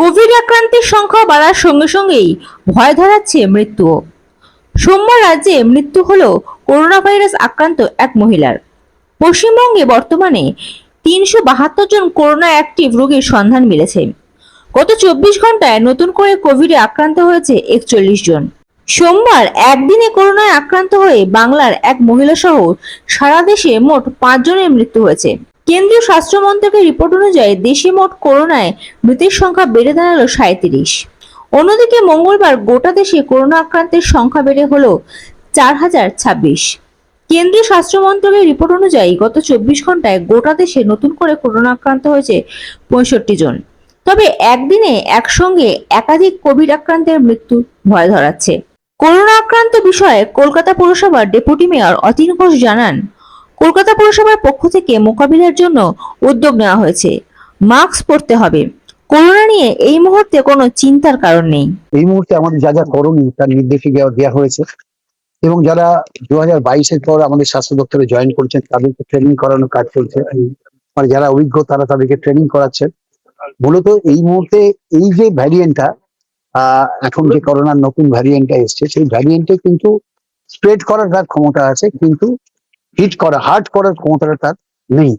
Covid আক্রান্তের সংখ্যা বাড়ার সঙ্গে সঙ্গেই ভয় ধরাচ্ছে মৃত্যুও সোমবার রাজ্যে মৃত্যু হলো করোনা ভাইরাস আক্রান্ত এক মহিলার। পশ্চিমবঙ্গে বর্তমানে তিনশো বাহাত্তর জন করোনা অ্যাক্টিভ রোগীর সন্ধান মিলেছে। গত চব্বিশ ঘন্টায় নতুন করে কোভিডে আক্রান্ত হয়েছে একচল্লিশ জন। সোমবার একদিনে করোনায় আক্রান্ত হয়ে বাংলার এক মহিলা সহ সারা দেশে মোট পাঁচ জনের মৃত্যু হয়েছে। কেন্দ্রীয় স্বাস্থ্য মন্ত্রকের রিপোর্ট অনুযায়ী দেশে মোট করোনায় মৃতের সংখ্যা বেড়ে দাঁড়াল সাঁত্রিশ অন্যদিকে মঙ্গলবার গোটা দেশে করোনা আক্রান্তের সংখ্যা বেড়ে হলো চার হাজার ছাব্বিশ। কেন্দ্রীয় স্বাস্থ্য মন্ত্রকের রিপোর্ট অনুযায়ী গত চব্বিশ ঘন্টায় গোটা দেশে নতুন করে করোনা আক্রান্ত হয়েছে পঁয়ষট্টি জন। তবে একদিনে একসঙ্গে একাধিক কোভিড আক্রান্তের মৃত্যু ভয় ধরাচ্ছে। করোনা আক্রান্ত বিষয়ে কলকাতা পুরসভার ডেপুটি মেয়র অতীন ঘোষ জানান কলকাতা পুরসভার পক্ষ থেকে মোকাবিলার জন্য উদ্যোগ নেওয়া হয়েছে। মাস্ক পরতে হবে। করোনা নিয়ে এই মুহূর্তে কোনো চিন্তার কারণ নেই। এই মুহূর্তে আমাদের যা যা করণীয় তার নির্দেশিকা দেওয়া হয়েছে এবং যারা দু হাজার বাইশের পর আমাদের স্বাস্থ্য দপ্তরে জয়েন করেছেন, তাদেরকে ট্রেনিং করানোর কাজ চলছে। মানে যারা অভিজ্ঞ, তারা তাদেরকে ট্রেনিং করাচ্ছেন মূলত এই মুহূর্তে এই যে ভ্যারিয়েন্টটা এখন যে করোনার নতুন ভ্যারিয়েন্টটা এসছে, সেই ভ্যারিয়েন্টে কিন্তু স্প্রেড করার তার ক্ষমতা আছে, কিন্তু হিট করা হার্ট করার ক্ষমতাটা তার নেই।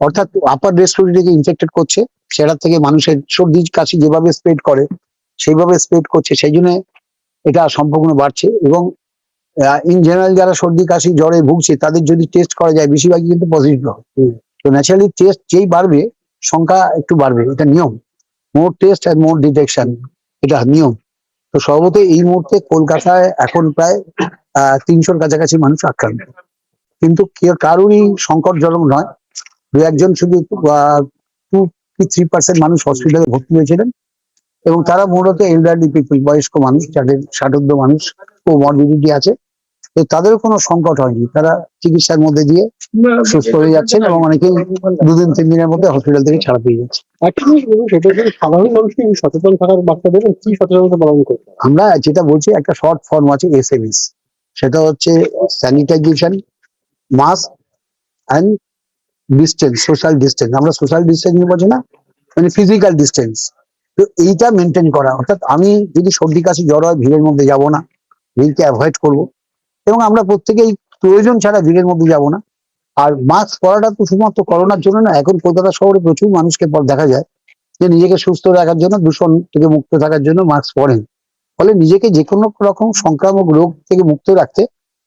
অর্থাৎ আপার রেসপিরেটরিকে ইনফেক্টেড করছে, সেটা থেকে মানুষের সর্দি কাশি যেভাবে স্প্রেড করে, সেইভাবে স্প্রেড করছে, সেই জন্য এটা সম্পূর্ণ বাড়ছে এবং ইন জেনারেল যারা সর্দি কাশি জ্বরে ভুগছে, তাদের যদি টেস্ট করা যায়, বেশিরভাগই কিন্তু পজিটিভ হয়। তো ন্যাচারালি টেস্ট যেই বাড়বে, সংখ্যা একটু বাড়বে, এটা নিয়ম। মোর টেস্ট আর মোর ডিটেকশন এটা নিয়ম। তো সর্বত এই মুহূর্তে কলকাতায় এখন প্রায়, আহ, তিনশোর কাছাকাছি মানুষ আক্রান্ত। কিন্তু কারোরই সংকটজনক নয়। দু একজন শুধু টু কি থ্রি পার্সেন্ট মানুষ হসপিটালে ভর্তি হয়েছিলেন এবং তারা মূলত এলডারলি পিপল বয়স্ক মানুষ যাদের ষাটোর্ধ মানুষ ও মর্বিডিটি আছে। তো তাদেরও কোনো সংকট হয়নি। তারা চিকিৎসার মধ্যে দিয়ে সুস্থ হয়ে যাচ্ছেন এবং অনেকেই দুদিন তিন দিনের মধ্যে হসপিটাল থেকে ছাড়া পেয়ে যাচ্ছে সেটা সাধারণ মানুষকে সচেতন থাকার বার্তা দেবেন কি সচেতনতা পালন করতে হবে? আমরা যেটা বলছি একটা শর্ট ফর্ম আছে এস এম এস সেটা হচ্ছে sanitisation mask and distance social distance আমরা সোশ্যাল ডিস্টেন্স নিয়ে বলছি না মানে ফিজিক্যাল ডিস্টেন্স তো এইটা মেনটেন করা। অর্থাৎ আমি যদি সর্দি, কাশি, জ্বর হয়, ভিড়ের মধ্যে যাব না। ভিড়কে অ্যাভয়েড করব। এবং আমরা প্রত্যেকেই প্রয়োজন ছাড়া ভিড়ের মধ্যে যাব না। আর মাস্ক পরাটা তো শুধুমাত্র করোনার জন্য না, এখন কলকাতা শহরে প্রচুর মানুষকে পর দেখা যায় যে নিজেকে সুস্থ রাখার জন্য, দূষণ থেকে মুক্ত থাকার জন্য মাস্ক পরেন। ফলে নিজেকে যে কোনো রকম সংক্রামক রোগ থেকে মুক্ত রাখতে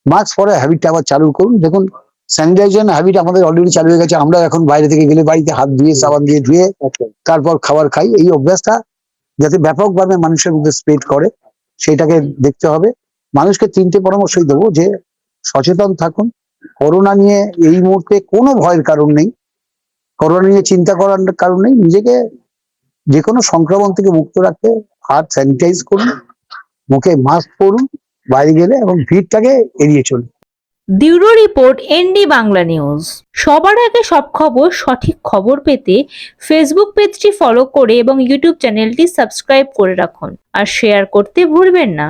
মাস্ক পরার হ্যাবিটটা আবার চালু করুন। দেখুন স্যানিটাইজেশন হ্যাবিট আমাদের অলরেডি চালু হয়ে গেছে। আমরা এখন বাইরে থেকে গেলে বাড়িতে হাত ধুয়ে সাবান দিয়ে ধুয়ে তারপর খাবার খাই। এই অভ্যাসটা যাতে ব্যাপকভাবে মানুষের মধ্যে স্প্রেড করে সেটাকে দেখতে হবে। মানুষকে তিনটে পরামর্শই দেবো যে সচেতন থাকুন। করোনা নিয়ে এই মুহূর্তে কোনো ভয়ের কারণ নেই। করোনা নিয়ে চিন্তা করার কারণ নেই। নিজেকে যে কোনো সংক্রমণ থেকে মুক্ত রাখতে হাত স্যানিটাইজ করুন। মুখে মাস্ক পরুন। বাইরে গেলে এবং ভিড়টাকে এড়িয়ে চলুন bureau report, ND Bangla news. সবার আগে সব খবর, সঠিক খবর পেতে ফেসবুক পেজটি ফলো করে এবং ইউটিউব চ্যানেলটি সাবস্ক্রাইব করে রাখুন। আর শেয়ার করতে ভুলবেন না।